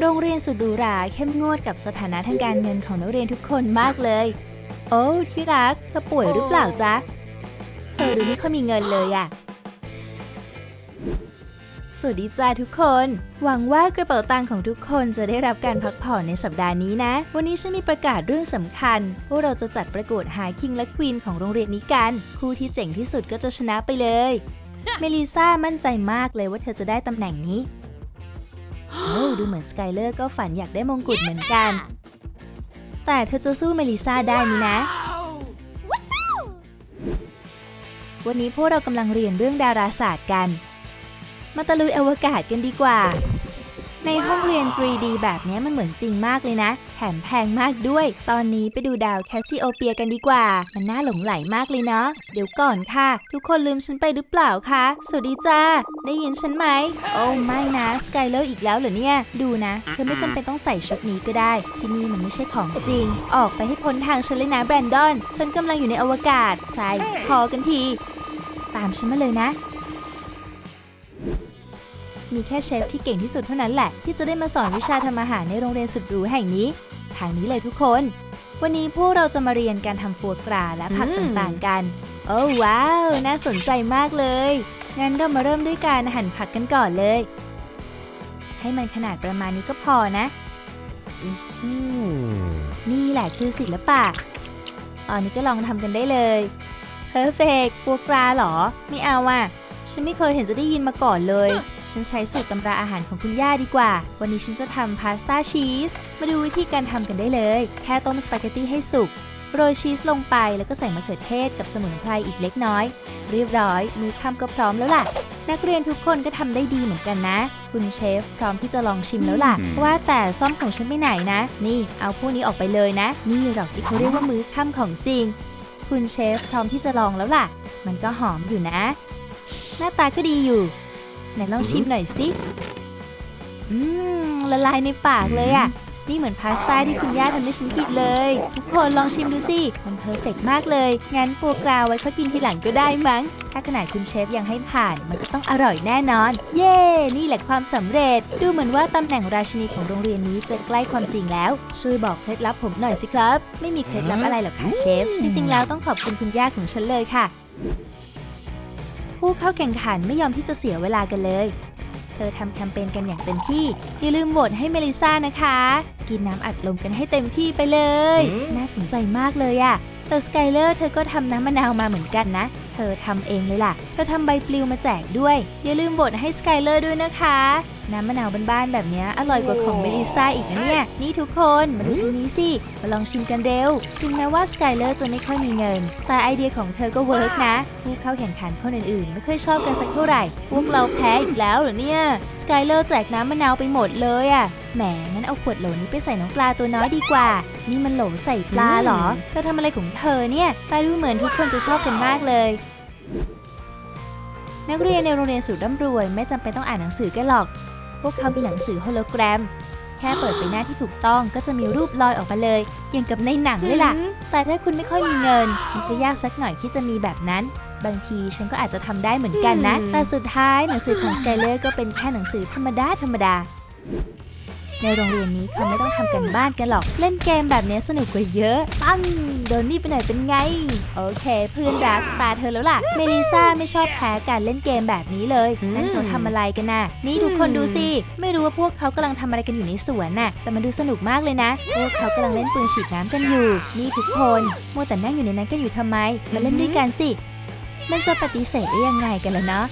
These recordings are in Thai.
โรงเรียนสุดหรูหราเข้มงวดกับสถานะทางการเงินของนักเรียนทุกคนมากเลย โอ้ที่รักเธอป่วยหรือเปล่าจ๊ะ เธอดูไม่ค่อยมีเงินเลยอะสวัสดีจ้าทุกคน หวังว่ากระเป๋าตังค์ของทุกคนจะได้รับการพักผ่อนในสัปดาห์นี้นะ วันนี้ฉันมีประกาศเรื่องสำคัญว่าเราจะจัดประกวดหาคิงและควีนของโรงเรียนนี้กัน คู่ที่เจ๋งที่สุดก็จะชนะไปเลย เมลิซ่ามั่นใจมากเลยว่าเธอจะได้ตำแหน่งนี้ โอ้ดูเหมือนสกายเลอร์ก็ฝันอยากได้มงกุฎเหมือนกัน แต่เธอจะสู้เมลิซ่าได้ไหมนะ วันนี้พวกเรากำลังเรียนเรื่องดาราศาสตร์กัน มาตะลุยอวกาศกันดีกว่า ในห้องเรียน 3D แบบนี้มันเหมือนจริงมากเลยนะ แถมแพงมากด้วย ตอนนี้ไปดูดาวแคสซิโอเปียกันดีกว่า มันน่าหลงไหลมากเลยเนาะ เดี๋ยวก่อนค่ะ ทุกคนลืมฉันไปหรือเปล่าคะ สวัสดีจ้า ได้ยินฉันไหม โอ้ไม่นะสกายเลอร์อีกแล้วเหรอเนี่ย ดูนะ เธอไม่จำเป็นต้องใส่ชุดนี้ก็ได้ ที่นี่มันไม่ใช่ของจริง ออกไปให้พ้นทางฉันเลยนะแบรนดอน ฉันกำลังอยู่ในอวกาศ ใช่ พอกันที ตามฉันมาเลยนะ มีแค่เชฟที่เก่งที่สุดเท่านั้นแหละ ที่จะได้มาสอนวิชาทำอาหารในโรงเรียนสุดหรูแห่งนี้ ทางนี้เลยทุกคน วันนี้พวกเราจะมาเรียนการทำฟัวกราและผักอืม ต่างๆกัน โอ้ว้าว น่าสนใจมากเลย งั้นเรามาเริ่มด้วยการหั่นผักกันก่อนเลย ให้มันขนาดประมาณนี้ก็พอนะนี่แหละคือศิลปะ ตอนนี้ก็ลองทำกันได้เลยเพอร์เฟกปัวกราเหรอ ไม่เอาอะ ฉันไม่เคยเห็นจะได้ยินมาก่อนเลย ฉันใช้สูตรตำราอาหารของคุณย่าดีกว่า วันนี้ฉันจะทำพาสต้าชีส มาดูวิธีการทำกันได้เลย แค่ต้มสปาเกตตี้ให้สุก โรยชีสลงไปแล้วก็ใส่มะเขือเทศกับสมุนไพรอีกเล็กน้อย เรียบร้อย มือทำก็พร้อมแล้วล่ะ นักเรียนทุกคนก็ทำได้ดีเหมือนกันนะ คุณเชฟพร้อมที่จะลองชิมแล้วล่ะอืมว่าแต่ซ่อมของฉันไปไหนนะ นี่ เอาพวกนี้ออกไปเลยนะ นี่หรอกที่เขาเรียกว่ามื้อค่ำของจริง คุณเชฟพร้อมที่จะลองแล้วล่ะ มันก็หอมอยู่นะ หน้าตาก็ดีอยู่ ไหนลองชิมหน่อยสิอืมละลายในปากเลยอะ่ะ นี่เหมือนพาสต้าที่คุณย่าทำให้ฉันกินเลย ทุกคนลองชิมดูสิ มันเพอร์เฟกต์มากเลย งั้นโปรกราวไว้ค่อยกินทีหลังก็ได้มั้ง ถ้าขนาดคุณเชฟยังให้ผ่าน มันก็ต้องอร่อยแน่นอน เย้ นี่แหละความสำเร็จ ดูเหมือนว่าตำแหน่งราชินีของโรงเรียนนี้จะใกล้ความจริงแล้ว ช่วยบอกเคล็ดลับผมหน่อยสิครับ ไม่มีเคล็ดลับอะไรหรอกค่ะเชฟ จริงๆแล้วต้องขอบคุณคุณย่าของฉันเลยค่ะ ผู้เข้าแข่งขันไม่ยอมที่จะเสียเวลากันเลย เธอทำแคมเปญกันอย่างเต็มที่ อย่าลืมโหวตให้เมลิซ่านะคะ กินน้ำอัดลมกันให้เต็มที่ไปเลยอืมน่าสนใจมากเลยอะแต่สกายเลอร์เธอก็ทำน้ำมะนาวมาเหมือนกันนะ เธอทำเองเลยล่ะ เธอทำใบปลิวมาแจกด้วย อย่าลืมโหวตให้สกายเลอร์ด้วยนะคะ น้ำมะนาวบ้านๆแบบนี้อร่อยกว่าของเมลิซ่าอีกนะเนี่ย นี่ทุกคนมาดูตรงนี้สิ มาลองชิมกันเร็ว ถึงแม้ว่าสกายเลอร์จะไม่ค่อยมีเงิน แต่ไอเดียของเธอก็เวิร์กนะ ผู้เข้าแข่งขันคนอื่นๆ ไม่ค่อยชอบกันสักเท่าไหร่ พวกเราแพ้อีกแล้วเหรอเนี่ยสกายเลอร์แจกน้ำมะนาวไปหมดเลยอะ่ะแหม งั้นเอาขวดโหลนี้ไปใส่น้องปลาตัวน้อยดีกว่า นี่มันโหลใส่ปลาเหรอ เธอทำอะไรของเธอเนี่ยแต่ดูเหมือนทุกคนจะชอบกันมากเลยนักเรียนในโรงเรียนสุดร่ำรวย ไม่จำเป็นต้องอ่านหนังสือกันหรอก วกเขามีหนังสือโฮโลแกรม แค่เปิดไปหน้าที่ถูกต้องก็จะมีรูปลอยออกมาเลย อย่างกับในหนังเลยล่ะ แต่ถ้าคุณไม่ค่อยมีเงินมันก็ยากสักหน่อยที่จะมีแบบนั้น บางทีฉันก็อาจจะทำได้เหมือนกันนะอืมแต่สุดท้ายหนังสือของสกายเลอร์ก็เป็นแค่หนังสือธรรมดาธรรมดา ในโรงเรียนนี้เขาไม่ต้องทำกันบ้านกันหรอก เล่นเกมแบบนี้สนุกกว่าเยอะ ปัง โดนนี่ไปหน่อยเป็นไง โอเคเพื่อนรักตาเธอแล้วล่ะ เมลิซ่าไม่ชอบแพ้การเล่นเกมแบบนี้เลย นั่นเขาทำอะไรกันน่ะ นี่ทุกคนดูสิ ไม่รู้ว่าพวกเขากำลังทำอะไรกันอยู่ในสวนน่ะ แต่มันดูสนุกมากเลยนะ พวกเขากำลังเล่นปืนฉีดน้ำกันอยู่ นี่ทุกคนมัวแต่นั่งอยู่ในนั้นกันอยู่ทำไม มาเล่นด้วยกันสิ มันจะปฏิเสธได้ยังไงกันล่ะเนาะ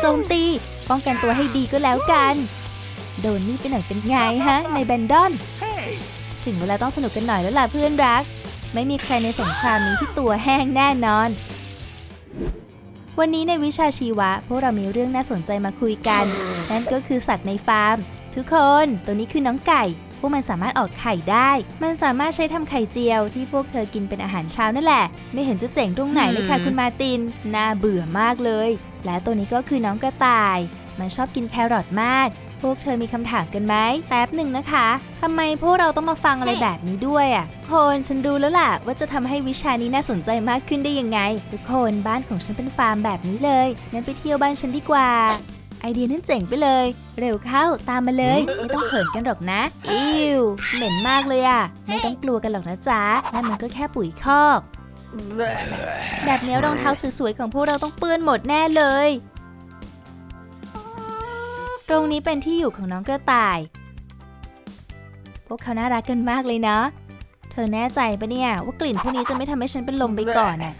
โจมตี ป้องกันตัวให้ดีก็แล้วกัน โดนนี่ไปหน่อยเป็นไงฮะ ในแบนดอน ถึงเวลาต้องสนุกกันหน่อยแล้วล่ะเพื่อนรัก ไม่มีใครในสงครามนี้ที่ตัวแห้งแน่นอน วันนี้ในวิชาชีวะ พวกเรามีเรื่องน่าสนใจมาคุยกัน นั่นก็คือสัตว์ในฟาร์ม ทุกคนตัวนี้คือน้องไก่พวกมันสามารถออกไข่ได้ มันสามารถใช้ทำไข่เจียวที่พวกเธอกินเป็นอาหารเช้านั่นแหละ ไม่เห็นจะเจ๋งตรงไหนเลยค่ะอืมคุณมาร์ติน น่าเบื่อมากเลย และตัวนี้ก็คือน้องกระต่าย มันชอบกินแครอทมาก พวกเธอมีคำถามกันไหมแป๊บหนึ่งนะคะทำไมพวกเราต้องมาฟังอะไรแบบนี้ด้วยอะคนฉันรู้แล้วล่ะ ว่าจะทำให้วิชานี้น่าสนใจมากขึ้นได้ยังไง ทุกคนบ้านของฉันเป็นฟาร์มแบบนี้เลย งั้นไปเที่ยวบ้านฉันดีกว่าไอเดียนั้นเจ๋งไปเลย เร็วเข้าตามมาเลย ไม่ต้องเขินกันหรอกนะ อิวเหม็นมากเลยอะไม่ต้องกลัวกันหรอกนะจ๊ะนั่นมันก็แค่ปุ๋ยคอก แบบนี้รองเท้าสวยๆของพวกเราต้องเปื้อนหมดแน่เลย ตรงนี้เป็นที่อยู่ของน้องกระต่าย พวกเขาน่ารักกันมากเลยเนาะ เธอแน่ใจปะเนี่ย ว่ากลิ่นพวกนี้จะไม่ทำให้ฉันเป็นลมไปก่อนน่ะ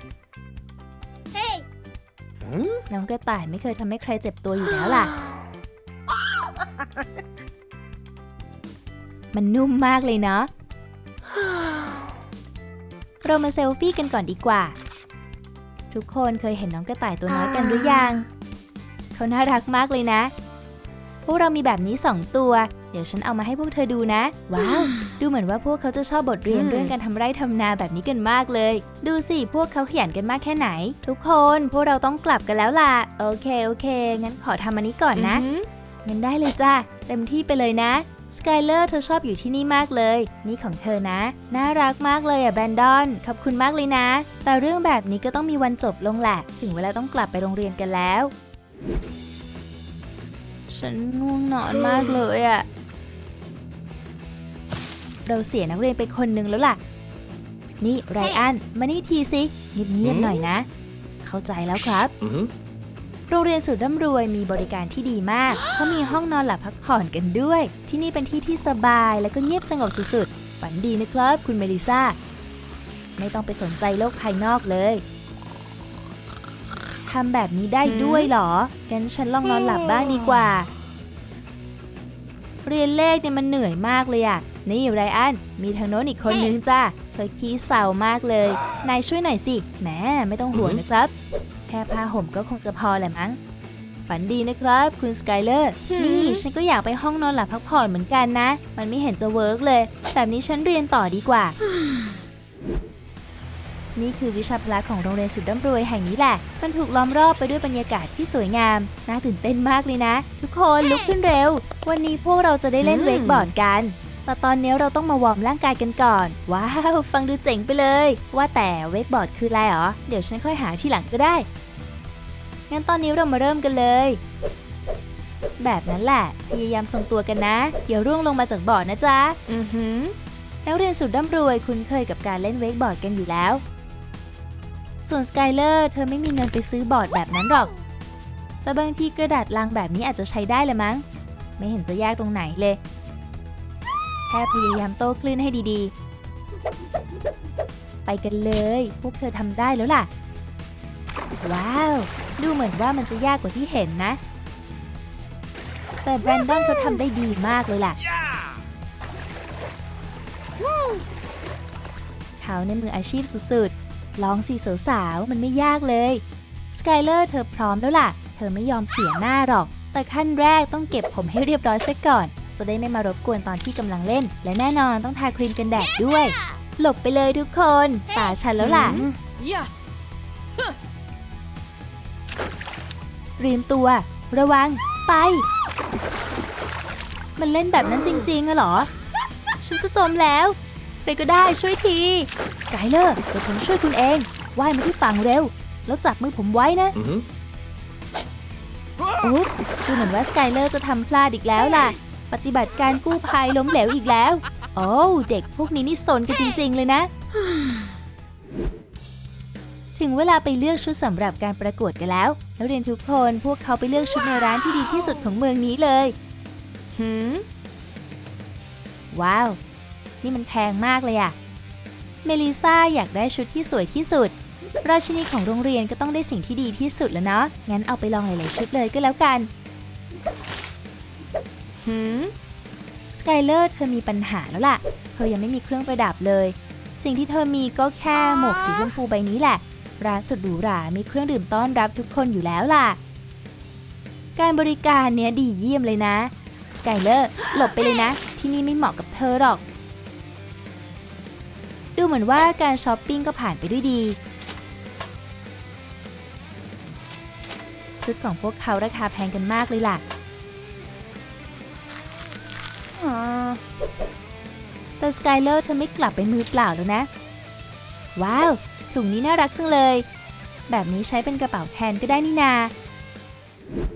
น้องกระต่ายไม่เคยทำให้ใครเจ็บตัวอยู่แล้วล่ะ มันนุ่มมากเลยเนาะ เรามาเซลฟี่กันก่อนดีกว่า ทุกคนเคยเห็นน้องกระต่ายตัวน้อยกันหรือยัง เขาน่ารักมากเลยนะพ วกเรามีแบบนี้สองตัว เดี๋ยวฉันเอามาให้พวกเธอดูนะ ว้าว ดูเหมือนว่าพวกเขาจะชอบบทเรียนเรื่องการทำไร่ทำนาแบบนี้กันมากเลย ดูสิ พวกเขาขยันกันมากแค่ไหน ทุกคน พวกเราต้องกลับกันแล้วล่ะ โอเค โอเค งั้นขอทำอันนี้ก่อนนะ งั้นได้เลยจ้าเต็มที่ไปเลยนะ สกายเลอร์เธอชอบอยู่ที่นี่มากเลย นี่ของเธอนะ น่ารักมากเลยอะแบนดอน ขอบคุณมากเลยนะ แต่เรื่องแบบนี้ก็ต้องมีวันจบลงแหละ ถึงเวลาต้องกลับไปโรงเรียนกันแล้ว ฉันง่วงนอนมากเลยอะเราเสียนักเรียนไปคนหนึ่งแล้วล่ะ นี่ไรอัน มานี่ทีสิเงียบๆหน่อยนะ เข้าใจแล้วครับ Mhm. โรงเรียนสุดร่ำรวยมีบริการที่ดีมาก เขามีห้องนอนหลับพักผ่อนกันด้วย ที่นี่เป็นที่ที่สบายและก็เงียบสงบสุดๆ ฝันดีนะครับ คุณเมลิซาไม่ต้องไปสนใจโลกภายนอกเลย ทำแบบนี้ได้ด้วยเหรอ งั้นฉันลองนอนหลับบ้างดีกว่า เรียนเลขเนี่ยมันเหนื่อยมากเลยอะนี่ไรอัน มีทางโน้นอีกคนนึงจ้าเธอขี้เศร้ามากเลย นายช่วยหน่อยสิ แหมไม่ต้องห่วงนะครับ แค่ผ้าห่มก็คงจะพอแหละมั้ง ฝันดีนะครับ คุณสกายเลอร์ นี่ฉันก็อยากไปห้องนอนหลับพักผ่อนเหมือนกันนะ มันไม่เห็นจะเวิร์กเลย แบบนี้ฉันเรียนต่อดีกว่า นี่คือวิชาพละของโรงเรียนสุดร่ำรวยแห่งนี้แหละ มันถูกล้อมรอบไปด้วยบรรยากาศที่สวยงาม น่าตื่นเต้นมากเลยนะ ทุกคนลุกขึ้นเร็ว วันนี้พวกเราจะได้เล่นเวกบอร์ดกัน แต่ตอนนี้เราต้องมาวอร์มร่างกายกันก่อน ว้าว ฟังดูเจ๋งไปเลย ว่าแต่เวกบอร์ดคืออะไรหรอ เดี๋ยวฉันค่อยหาทีหลังก็ได้ งั้นตอนนี้เรามาเริ่มกันเลย แบบนั้นแหละ พยายามทรงตัวกันนะเดี๋ยวร่วงลงมาจากบอร์ดนะจ๊ะ อือหือนักเรียนสุดร่ำรวยคุ้นเคยกับการเล่นเวกบอร์ดกันอยู่แล้ว ส่วนสกายเลอร์เธอไม่มีเงินไปซื้อบอร์ดแบบนั้นหรอก แต่บางทีกระดาษลังแบบนี้อาจจะใช้ได้เลยมั้ง ไม่เห็นจะยากตรงไหนเลย แค่พยายามโต้คลื่นให้ดีๆ ไปกันเลย พวกเธอทำได้แล้วล่ะ ว้าว ดูเหมือนว่ามันจะยากกว่าที่เห็นนะ แต่แบรนดอนเขาทำได้ดีมากเลยล่ะเขาในมืออาชีพสุดๆ ลองสิสาวๆมันไม่ยากเลยสกายเลอร์เธอพร้อมแล้วล่ะ เธอไม่ยอมเสียหน้าหรอก แต่ขั้นแรกต้องเก็บผมให้เรียบร้อยซะก่อน จะได้ไม่มารบกวนตอนที่กำลังเล่น และแน่นอนต้องทาครีมกันแดดด้วย หลบไปเลยทุกคนตาฉันแล้วล่ะ Yeah. เตรียมตัว ระวัง ไป มันเล่นแบบนั้นจริงๆอะเหรอ ฉันจะจมแล้วใครก็ได้ช่วยทีส กายเลอร์เดี๋ยวผมช่วยคุณเอง ว่ายมาที่ฝั่งเร็ว แล้วจับมือผมไว้นะ Mhm. อุ๊ปส์ดูเหมือนว่าสกายเลอร์จะทำพลาดอีกแล้วล่ะ ปฏิบัติการกู้ภัยล้มเหลวอีกแล้ว โอ้วเด็กพวกนี้นี่สนกันจริง ๆ เลยนะ ถึงเวลาไปเลือกชุดสำหรับการประกวดกันแล้ว แล้วเรียนทุกคนพวกเขาไปเลือกชุดในร้านที่ดีที่สุดของเมืองนี้เลยหืมว้าว นี่มันแพงมากเลยอะ เมลิซาอยากได้ชุดที่สวยที่สุด ราชินีของโรงเรียนก็ต้องได้สิ่งที่ดีที่สุดแล้วเนาะ งั้นเอาไปลองหลายๆชุดเลยก็แล้วกัน หืม สกายเลอร์เธอมีปัญหาแล้วล่ะ เธอยังไม่มีเครื่องประดับเลย สิ่งที่เธอมีก็แค่หมวกสีชมพูใบนี้แหละ ร้านสุดหรูหรา มีเครื่องดื่มต้อนรับทุกคนอยู่แล้วล่ะ การบริการเนี้ยดีเยี่ยมเลยนะ สกายเลอร์ หลบไปเลยนะ ที่นี่ไม่เหมาะกับเธอหรอกดู เหมือนว่าการช้อปปิ้งก็ผ่านไปด้วยดี ชุดของพวกเขาราคาแพงกันมากเลยล่ะแต่สกายเลอร์เธอไม่กลับไปมือเปล่าแล้วนะ ว้าว ถุงนี้น่ารักจังเลย แบบนี้ใช้เป็นกระเป๋าแทนก็ได้นี่นา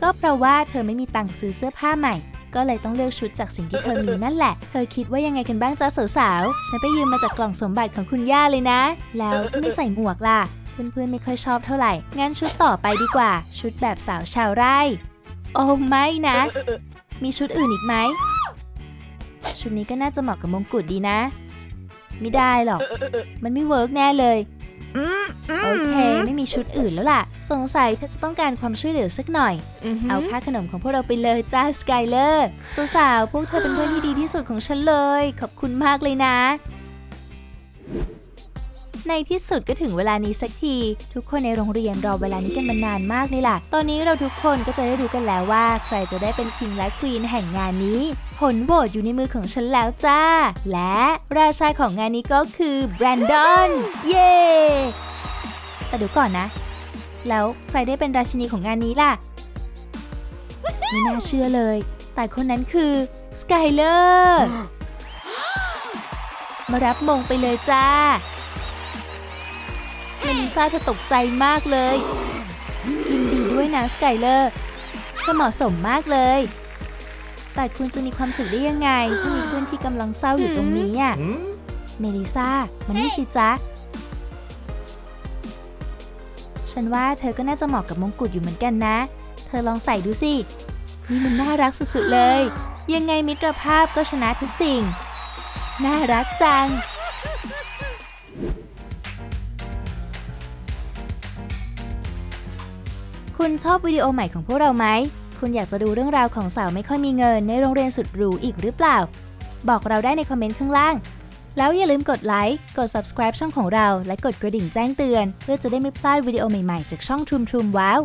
ก็เพราะว่าเธอไม่มีตังค์ซื้อเสื้อผ้าใหม่ ก็เลยต้องเลือกชุดจากสิ่งที่เธอมีนั่นแหละ เธอคิดว่ายังไงกันบ้างจ้าสาวๆ ฉันไปยืมมาจากกล่องสมบัติของคุณย่าเลยนะ แล้วไม่ใส่หมวกล่ะ เพื่อนๆไม่ค่อยชอบเท่าไหร่ งั้นชุดต่อไปดีกว่า ชุดแบบสาวชาวไร่ โอ้ไม่นะ มีชุดอื่นอีกไหม ชุดนี้ก็น่าจะเหมาะกับมงกุฎดีนะ ไม่ได้หรอก มันไม่เวิร์กแน่เลย โอเค ไม่มีชุดอื่นแล้วล่ะ สงสัยเธอจะต้องการความช่วยเหลือสักหน่อย เอาค่าขนมของพวกเราไปเลยจ้าสกายเลอร์สาวๆพวกเธอเป็นเพื่อนที่ดีที่สุดของฉันเลย ขอบคุณมากเลยนะ ในที่สุดก็ถึงเวลานี้สักที ทุกคนในโรงเรียนรอเวลานี้กันมานานมากเลยล่ะ ตอนนี้เราทุกคนก็จะได้รู้กันแล้วว่า ใครจะได้เป็นคิงและควีนแห่งงานนี้ ผลโหวตอยู่ในมือของฉันแล้วจ้า และราชาของงานนี้ก็คือแบรนดอน เย้แต่เดี๋ยวก่อนนะ แล้วใครได้เป็นราชินีของงานนี้ล่ะ ไม่น่าเชื่อเลย แต่คนนั้นคือสกายเลอร์ มารับมงไปเลยจ้า เมลิซ่าเธอตกใจมากเลยยินดีด้วยนะสกายเลอร์เธอเหมาะสมมากเลย แต่คุณจะมีความสุขได้ยังไง ถ้ามีเพื่อนที่กำลังเศร้าอยู่ตรงนี้อะ เมลิซ่ามันนี่สิจ๊ะ ฉันว่าเธอก็น่าจะเหมาะกับมงกุฎอยู่เหมือนกันนะ เธอลองใส่ดูสิ นี่มันน่ารักสุดๆเลย ยังไงมิตรภาพก็ชนะทุกสิ่ง น่ารักจัง คุณชอบวิดีโอใหม่ของพวกเราไหม คุณอยากจะดูเรื่องราวของสาวไม่ค่อยมีเงินในโรงเรียนสุดหรูอีกหรือเปล่า บอกเราได้ในคอมเมนต์ข้างล่าง แล้วอย่าลืมกดไลค์ กด subscribe ช่องของเรา และกดกระดิ่งแจ้งเตือน เพื่อจะได้ไม่พลาดวิดีโอใหม่ๆ จากช่อง Troom Troom Wow